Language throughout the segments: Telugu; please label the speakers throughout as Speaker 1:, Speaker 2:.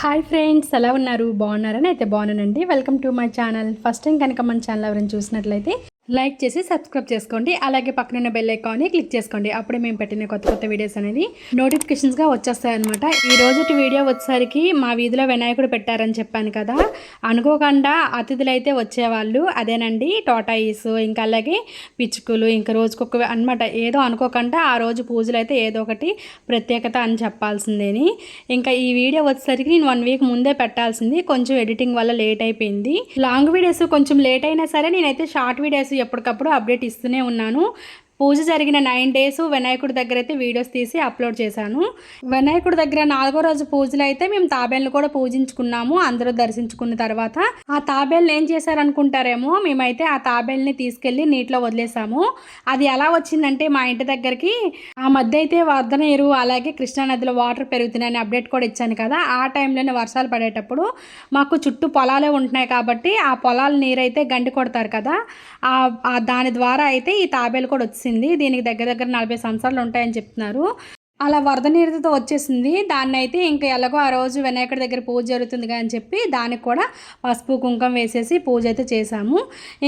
Speaker 1: హాయ్ ఫ్రెండ్స్ ఎలా ఉన్నారు? బాగున్నారని అయితే బాగున్నానండి. Welcome to my channel. First time కనుక మన ఛానల్ ఎవరైనా చూసినట్లయితే లైక్ చేసి సబ్స్క్రైబ్ చేసుకోండి. అలాగే పక్కనున్న బెల్ ఐకాన్ని క్లిక్ చేసుకోండి. అప్పుడే మేము పెట్టిన కొత్త కొత్త వీడియోస్ అనేది నోటిఫికేషన్స్గా వచ్చేస్తాయి అనమాట ఈ రోజుటి వీడియో వచ్చేసరికి మా వీధిలో వినాయకుడు పెట్టారని చెప్పాను కదా. అనుకోకుండా అతిథులు అయితే వచ్చేవాళ్ళు. అదేనండి టోటాయిస్ ఇంకా అలాగే పిచ్చుకలు ఇంకా రోజుకొక అనమాట ఏదో అనుకోకుండా ఆ రోజు పూజలు అయితే ఏదో ఒకటి ప్రత్యేకత అని చెప్పాల్సిందేని. ఇంకా ఈ వీడియో వచ్చేసరికి నేను వన్ వీక్ ముందే పెట్టాల్సింది. కొంచెం ఎడిటింగ్ వల్ల లేట్ అయిపోయింది. లాంగ్ వీడియోస్ కొంచెం లేట్ అయినా సరే నేనైతే షార్ట్ వీడియోస్ ఎప్పటికప్పుడు అప్డేట్ ఇస్తూనే ఉన్నాను. పూజ జరిగిన నైన్ డేస్ వినాయకుడి దగ్గర అయితే వీడియోస్ తీసి అప్లోడ్ చేశాను. వినాయకుడి దగ్గర నాలుగో రోజు పూజలు అయితే మేము తాబేళ్ళను కూడా పూజించుకున్నాము అందరూ దర్శించుకున్న తర్వాత. ఆ తాబేళ్ళు ఏం చేశారనుకుంటారేమో మేమైతే ఆ తాబేళ్ళని తీసుకెళ్ళి నీటిలో వదిలేసాము. అది ఎలా వచ్చిందంటే మా ఇంటి దగ్గరికి ఆ మధ్య అయితే వర్ధ నీరు అలాగే కృష్ణా నదిలో వాటర్ పెరుగుతున్నాయని అప్డేట్ కూడా ఇచ్చాను కదా. ఆ టైంలోనే వర్షాలు పడేటప్పుడు మాకు చుట్టూ పొలాలే ఉంటున్నాయి కాబట్టి ఆ పొలాల నీరు అయితే గండి కొడతారు కదా. ఆ దాని ద్వారా అయితే ఈ తాబేలు కూడా వచ్చింది. దీనికి దగ్గర దగ్గర నలభై సంవత్సరాలు ఉంటాయని చెప్తున్నారు. అలా వరద నీరుతో వచ్చేసింది. దాన్ని అయితే ఇంకా ఎలాగో ఆ రోజు వినాయకుడి దగ్గర పూజ జరుగుతుంది అని చెప్పి దానికి కూడా పసుపు కుంకం వేసేసి పూజ అయితే చేశాము.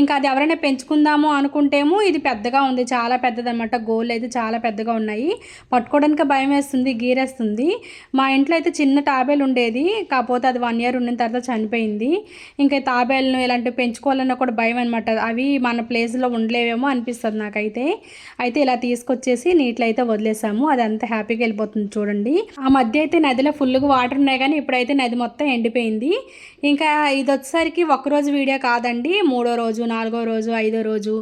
Speaker 1: ఇంకా అది ఎవరైనా పెంచుకుందాము అనుకుంటేమో ఇది పెద్దగా ఉంది. చాలా పెద్దదన్నమాట. గోళ్ళు అయితే చాలా పెద్దగా ఉన్నాయి. పట్టుకోవడానికి భయం వేస్తుంది గీరేస్తుంది. మా ఇంట్లో అయితే చిన్న తాబేలు ఉండేది. కాకపోతే అది వన్ ఇయర్ ఉన్న తర్వాత చనిపోయింది. ఇంకా తాబేలను ఇలాంటివి పెంచుకోవాలన్నా కూడా భయం అనమాట అవి మన ప్లేస్లో ఉండలేవేమో అనిపిస్తుంది నాకైతే. అయితే ఇలా తీసుకొచ్చేసి నీటిలో అయితే వదిలేసాము. అది అంత హ్యాపీగా వెళ్ళిపోతుంది చూడండి. ఆ మధ్య అయితే నదిలో ఫుల్గా వాటర్ ఉన్నాయి కానీ ఇప్పుడైతే నది మొత్తం ఎండిపోయింది. ఇంకా ఇది వచ్చేసరికి ఒక్కరోజు వీడియో కాదండి మూడో రోజు నాలుగో రోజు ఐదో రోజు.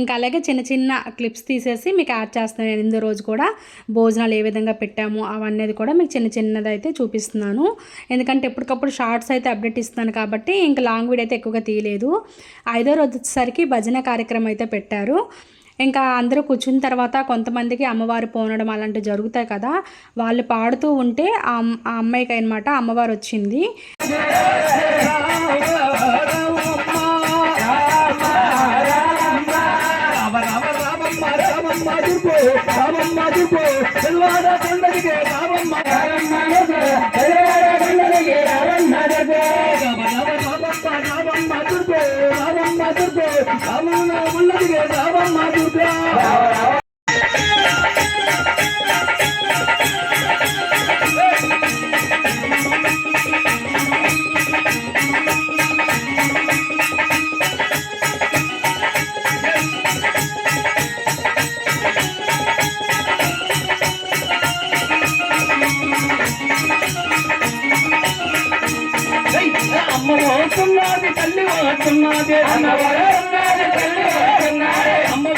Speaker 1: ఇంకా అలాగే చిన్న చిన్న క్లిప్స్ తీసేసి మీకు యాడ్ చేస్తున్నాను ఎనిమిదో రోజు కూడా భోజనాలు ఏ విధంగా పెట్టాము అవన్నీ కూడా మీకు చిన్న చిన్నది అయితే చూపిస్తున్నాను. ఎందుకంటే ఎప్పటికప్పుడు షార్ట్స్ అయితే అప్డేట్ ఇస్తున్నాను కాబట్టి ఇంకా లాంగ్ వీడియో అయితే ఎక్కువగా తీయలేదు. ఐదో రోజు వచ్చేసరికి భజన కార్యక్రమం అయితే పెట్టారు. ఇంకా అందరూ కూర్చున్న తర్వాత కొంతమందికి అమ్మవారు పోనడం అలాంటివి జరుగుతాయి కదా వాళ్ళు పాడుతూ ఉంటే ఆ అమ్మాయికి అనమాట అమ్మవారు వచ్చింది
Speaker 2: రామమ్మ అమ్మ వాడుతున్నది తల్లి వాడుతున్నది అమ్మ వాడుతున్నది తల్లి వాడుతున్నది అమ్మ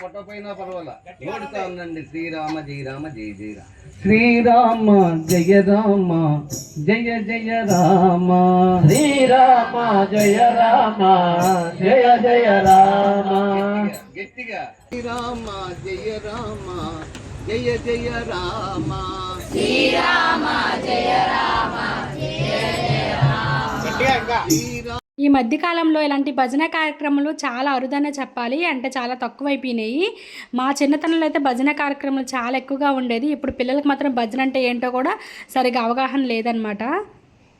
Speaker 3: పొట్టపోయినా పర్వాలా? నోడుతా ఉందండి శ్రీరామ జయ రామ జయ జయ రామ.
Speaker 2: శ్రీరామ జయ రామ జయ జయ రామ. శ్రీరామ జయ రామ జయ జయ రామ.
Speaker 3: గట్టిగా శ్రీరామ జయ రామ జయ జయ రామ.
Speaker 1: ఈ మధ్యకాలంలో ఇలాంటి భజన కార్యక్రమాలు చాలా అరుదనే చెప్పాలి అంటే చాలా తక్కువైపోయినాయి. మా చిన్నతనంలో అయితే భజన కార్యక్రమాలు చాలా ఎక్కువగా ఉండేది. ఇప్పుడు పిల్లలకు మాత్రం భజన అంటే ఏంటో కూడా సరిగా అవగాహన లేదనమాట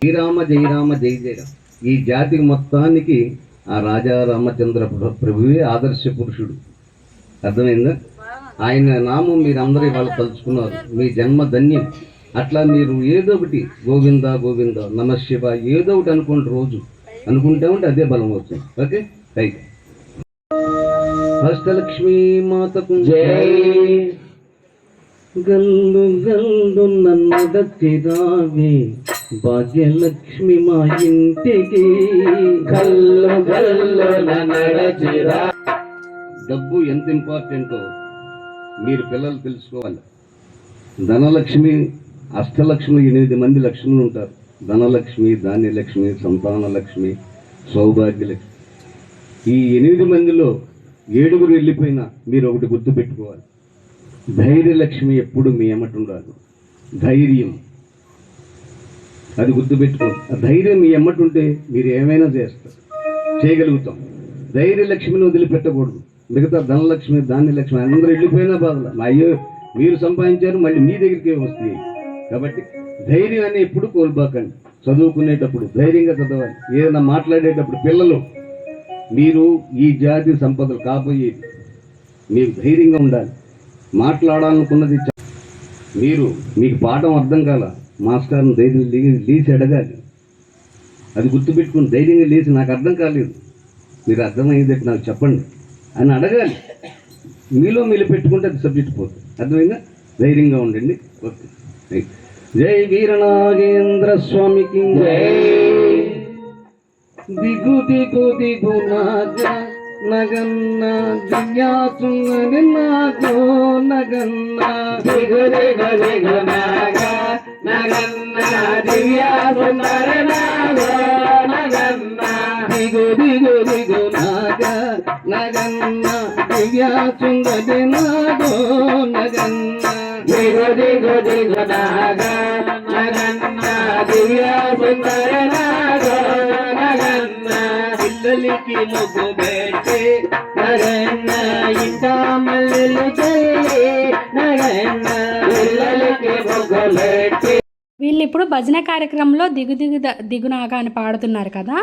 Speaker 3: శ్రీరామ జయ రామ జయ జయ ఈ జాతికి మొత్తానికి ఆ రాజా రామచంద్ర ప్రభువే ఆదర్శ పురుషుడు. అర్థమైందా? ఆయన నామం మీరందరూ ఇవాళ తలుచుకున్నారు. మీ జన్మ ధన్యం. అట్లా మీరు ఏదో ఒకటి గోవింద గోవింద నమ శివ ఏదో ఒకటి అనుకోండి రోజు. అనుకుంటే ఉంటే అదే బలం అవుతుంది ఓకే రైట్ అష్టలక్ష్మీ మాతకు
Speaker 2: జై
Speaker 3: గల్లు గల్లు నన్నదచ్చిరావి భాగ్యలక్ష్మి మా ఇంటికి.
Speaker 2: కల్లు నడచిరా
Speaker 3: డబ్బు ఎంత ఇంపార్టెంటో మీరు పిల్లలు తెలుసుకోవాలి. ధనలక్ష్మి అష్టలక్ష్మి ఎనిమిది మంది లక్ష్ములు ఉంటారు. ధనలక్ష్మి ధాన్యలక్ష్మి సంతానలక్ష్మి సౌభాగ్యలక్ష్మి. ఈ ఎనిమిది మందిలో ఏడుగురు వెళ్ళిపోయినా మీరు ఒకటి గుర్తుపెట్టుకోవాలి. ధైర్యలక్ష్మి ఎప్పుడు మీ ఎమ్మట ఉండాలి. ధైర్యం. అది గుర్తుపెట్టుకోండి. ఆ ధైర్యం మీ ఎమ్మట ఉంటే మీరు ఏమైనా చేస్తారు. చేయగలుగుతాం. ధైర్యలక్ష్మిని వదిలిపెట్టకూడదు. మిగతా ధనలక్ష్మి ధాన్యలక్ష్మి అందరూ వెళ్ళిపోయినా బాధలు. అయ్యో మీరు సంపాదించారు మళ్ళీ మీ దగ్గరికే వస్తాయి. కాబట్టి ధైర్యాన్ని ఎప్పుడు కోల్పోకండి. చదువుకునేటప్పుడు ధైర్యంగా చదవాలి. ఏదైనా మాట్లాడేటప్పుడు పిల్లలు మీరు ఈ జాతి సంపదలు కాబోయేది మీరు ధైర్యంగా ఉండాలి. మాట్లాడాలనుకున్నది మీరు మీకు పాఠం అర్థం కాల మాస్టర్ని ధైర్యం లే- లేచి అడగాలి. అది గుర్తుపెట్టుకుని ధైర్యంగా లేచి నాకు అర్థం కాలేదు. మీరు అర్థమైంది నాకు చెప్పండి అని అడగాలి. మీలో మీరు పెట్టుకుంటే అది సబ్జెక్ట్ పోతుంది. అర్థమైందా? ధైర్యంగా ఉండండి. ఓకే. రైట్. జై వీరనాగేంద్ర స్వామికి జై. దిగు దిగు దిగు నాగ నగన్న దివ్యాసుంగని నాగో నగన్న. దిగు దిగు దిగు నాగ నగన్న దివ్యాసుందర నాగో నగన్న. దిగో దిగో దిగో నాగ నగన్న దివ్యాసుందరి నాగో నగన్న. దిగో దిగో దిగో నాగ నగన్న దివ్యాసుందర నాగో నగన్న. పిల్లలికి ముగ్గు
Speaker 1: వీళ్ళు ఇప్పుడు భజన కార్యక్రమంలో దిగు దిగు దిగునాగా అని పాడుతున్నారు కదా.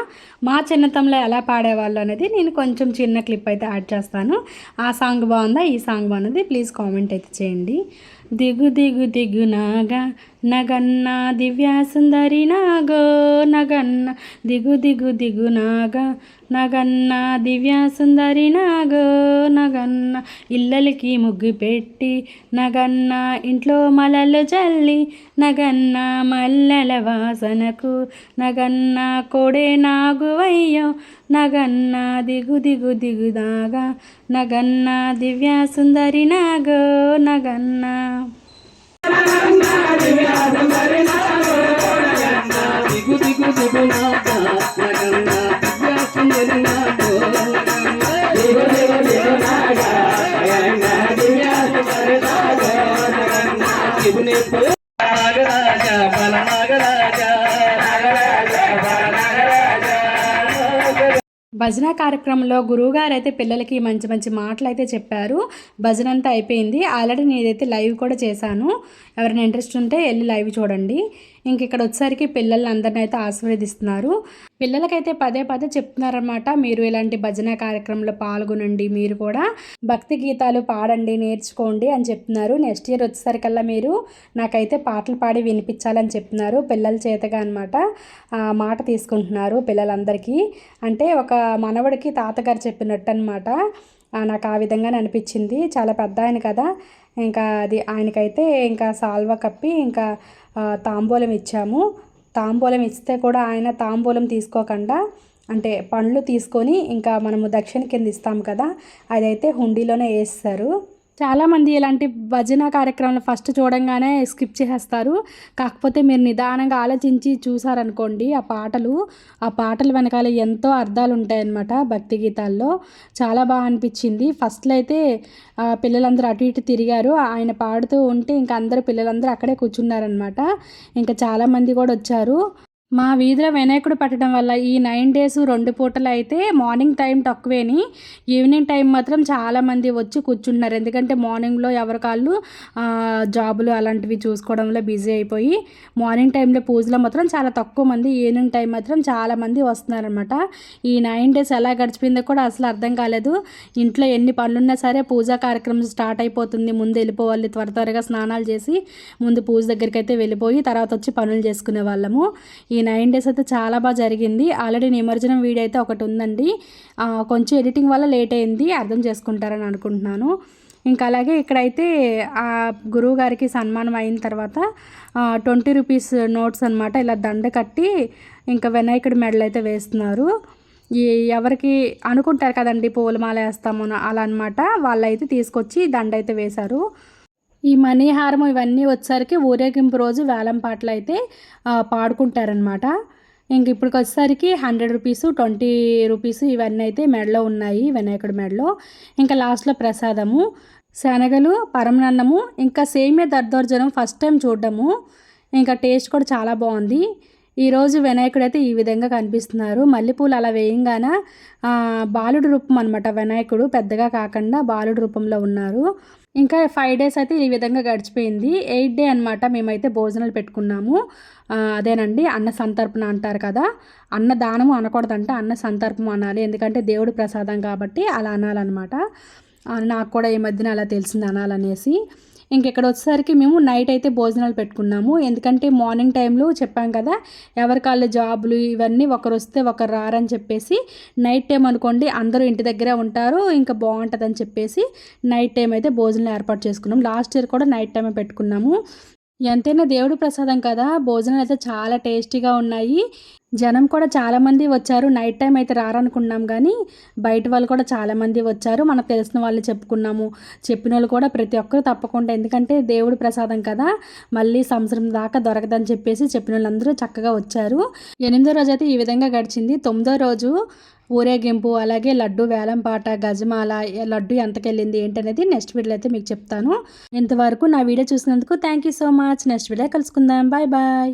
Speaker 1: మా చిన్నతంలో ఎలా పాడేవాళ్ళు అనేది నేను కొంచెం చిన్న క్లిప్ అయితే యాడ్ చేస్తాను. ఆ సాంగ్ బాగుందా? ఈ సాంగ్ బాగున్నది ప్లీజ్ కామెంట్ అయితే చేయండి. దిగు దిగు దిగు నాగా నగన్న దివ్యాసుందరి నాగో నగన్న దిగు దిగు దిగు నాగా నగన్న దివ్యాసుందరి నాగో నగన్న ఇళ్ళలకి ముగ్గు పెట్టి నగన్న ఇంట్లో మలలు జల్లి నగన్న మల్లెల వాసనకు నగన్న కొడే నాగువయ్యో నగన్న దిగు దిగు దిగుదాగా నగన్న దివ్యా సుందరి నాగో నగన్న. భజన కార్యక్రమంలో గురువుగారు అయితే పిల్లలకి మంచి మంచి మాటలు అయితే చెప్పారు. భజన అంతా అయిపోయింది. ఆల్రెడీ నేనైతే లైవ్ కూడా చేశాను. ఎవరైనా ఇంట్రెస్ట్ ఉంటే వెళ్ళి లైవ్ చూడండి. ఇంక ఇక్కడ వచ్చేసరికి పిల్లల్ని అందరిని అయితే ఆశీర్వదిస్తున్నారు. పిల్లలకైతే పదే పదే చెప్తున్నారనమాట మీరు ఇలాంటి భజన కార్యక్రమంలో పాల్గొనండి మీరు కూడా భక్తి గీతాలు పాడండి నేర్చుకోండి అని చెప్తున్నారు. నెక్స్ట్ ఇయర్ వచ్చేసరికల్లా మీరు నాకైతే పాటలు పాడి వినిపించాలని చెప్తున్నారు. పిల్లల చేతగా అనమాట మాట తీసుకుంటున్నారు పిల్లలందరికీ. అంటే ఒక మనవడికి తాతగారు చెప్పినట్టు అనమాట నాకు ఆ విధంగానే అనిపించింది. చాలా పెద్ద ఆయన కదా. ఇంకా అది ఆయనకైతే ఇంకా సాల్వ కప్పి ఇంకా తాంబూలం ఇచ్చాము. తాంబూలం ఇస్తే కూడా ఆయన తాంబూలం తీసుకోకుండా అంటే పండ్లు తీసుకొని ఇంకా మనము దక్షిణ కింద ఇస్తాం కదా అదైతే హుండీలోనే వేస్తారు. చాలామంది ఇలాంటి భజన కార్యక్రమాలు ఫస్ట్ చూడంగానే స్కిప్ చేసేస్తారు. కాకపోతే మీరు నిదానంగా ఆలోచించి చూసారనుకోండి ఆ పాటలు ఆ పాటలు వెనకాల ఎంతో అర్థాలు ఉంటాయన్నమాట భక్తి గీతాల్లో. చాలా బాగా అనిపించింది. ఫస్ట్లో అయితే పిల్లలందరూ అటు ఇటు తిరిగారు. ఆయన పాడుతూ ఉంటే ఇంకా అందరూ పిల్లలందరూ అక్కడే కూర్చున్నారనమాట ఇంకా చాలామంది కూడా వచ్చారు. మా వీధిలో వినాయకుడు పెట్టడం వల్ల ఈ నైన్ డేస్ రెండు పూటలు అయితే మార్నింగ్ టైం తక్కువేని ఈవినింగ్ టైం మాత్రం చాలామంది వచ్చి కూర్చుంటున్నారు. ఎందుకంటే మార్నింగ్లో ఎవరి కాళ్ళు జాబులు అలాంటివి చూసుకోవడంలో బిజీ అయిపోయి మార్నింగ్ టైంలో పూజలో మాత్రం చాలా తక్కువ మంది ఈవినింగ్ టైం మాత్రం చాలా మంది వస్తున్నారనమాట ఈ నైన్ డేస్ ఎలా గడిచిపోయిందో కూడా అసలు అర్థం కాలేదు. ఇంట్లో ఎన్ని పనులున్నా సరే పూజా కార్యక్రమం స్టార్ట్ అయిపోతుంది. ముందు వెళ్ళిపోవాలి త్వర త్వరగా స్నానాలు చేసి ముందు పూజ దగ్గరికి అయితే వెళ్ళిపోయి తర్వాత వచ్చి పనులు చేసుకునే వాళ్ళము. ఈ నైన్ డేస్ అయితే చాలా బాగా జరిగింది. ఆల్రెడీ నిమజ్జనం వీడియో అయితే ఒకటి ఉందండి. కొంచెం ఎడిటింగ్ వల్ల లేట్ అయింది. అర్థం చేసుకుంటారని అనుకుంటున్నాను. ఇంకా అలాగే ఇక్కడైతే ఆ గురువు గారికి సన్మానం అయిన తర్వాత ట్వంటీ రూపీస్ నోట్స్ అనమాట ఇలా దండ కట్టి ఇంకా వినాయకుడి మెడలు అయితే వేస్తున్నారు. ఈ ఎవరికి అనుకుంటారు కదండి పూలమాల వేస్తాము అలా అనమాట వాళ్ళైతే తీసుకొచ్చి దండ అయితే వేశారు. ఈ మనీ హారం ఇవన్నీ వచ్చేసరికి ఊరేగింపు రోజు వేలం పాటలు అయితే పాడుకుంటారనమాట ఇంక ఇప్పటికి వచ్చేసరికి హండ్రెడ్ రూపీస్ ట్వంటీ రూపీస్ ఇవన్నీ అయితే మెడలో ఉన్నాయి వినాయకుడి మెడలో. ఇంకా లాస్ట్లో ప్రసాదము శనగలు పరమనన్నము ఇంకా సేమియా దర్దోర్జనం ఫస్ట్ టైం చూడడము. ఇంకా టేస్ట్ కూడా చాలా బాగుంది. ఈరోజు వినాయకుడు అయితే ఈ విధంగా కనిపిస్తున్నారు. మల్లెపూలు అలా వేయంగాన బాలుడి రూపం అనమాట వినాయకుడు. పెద్దగా కాకుండా బాలుడి రూపంలో ఉన్నారు. ఇంకా ఫైవ్ డేస్ అయితే ఈ విధంగా గడిచిపోయింది. ఎయిట్ డే అనమాట మేమైతే భోజనాలు పెట్టుకున్నాము. అదేనండి అన్న సంతర్పణ అంటారు కదా. అన్న దానము అనకూడదంట అన్న సంతర్పం అనాలి. ఎందుకంటే దేవుడి ప్రసాదం కాబట్టి అలా అనాలన్నమాట. నాకు కూడా ఈ మధ్యన అలా తెలిసింది అనాలనేసి. ఇంకెక్కడ వచ్చేసరికి మేము నైట్ అయితే భోజనాలు పెట్టుకున్నాము. ఎందుకంటే మార్నింగ్ టైంలో చెప్పాం కదా ఎవరికాళ్ళ జాబులు ఇవన్నీ ఒకరు వస్తే ఒకరు రారని చెప్పేసి నైట్ టైం అనుకోండి అందరూ ఇంటి దగ్గరే ఉంటారు ఇంకా బాగుంటుందని చెప్పేసి నైట్ టైం అయితే భోజనం ఏర్పాటు చేసుకున్నాం. లాస్ట్ ఇయర్ కూడా నైట్ టైమే పెట్టుకున్నాము. ఎంతైనా దేవుడి ప్రసాదం కదా భోజనాలు అయితే చాలా టేస్టీగా ఉన్నాయి. జనం కూడా చాలామంది వచ్చారు. నైట్ టైం అయితే రారనుకున్నాం కానీ బయట వాళ్ళు కూడా చాలామంది వచ్చారు. మనకు తెలిసిన వాళ్ళు చెప్పుకున్నాము. చెప్పిన వాళ్ళు కూడా ప్రతి ఒక్కరు తప్పకుండా. ఎందుకంటే దేవుడి ప్రసాదం కదా. మళ్ళీ సంవత్సరం దాకా దొరకదని చెప్పేసి చెప్పిన వాళ్ళందరూ చక్కగా వచ్చారు. ఎనిమిదో రోజు అయితే ఈ విధంగా గడిచింది. తొమ్మిదో రోజు ఊరేగింపు అలాగే లడ్డు వేలంపాట గజమాల లడ్డు ఎంతకెళ్ళింది ఏంటనేది నెక్స్ట్ వీడియోలో అయితే మీకు చెప్తాను. ఇంతవరకు నా వీడియో చూసినందుకు thank you so much. Next video కలుసుకుందాం. Bye bye.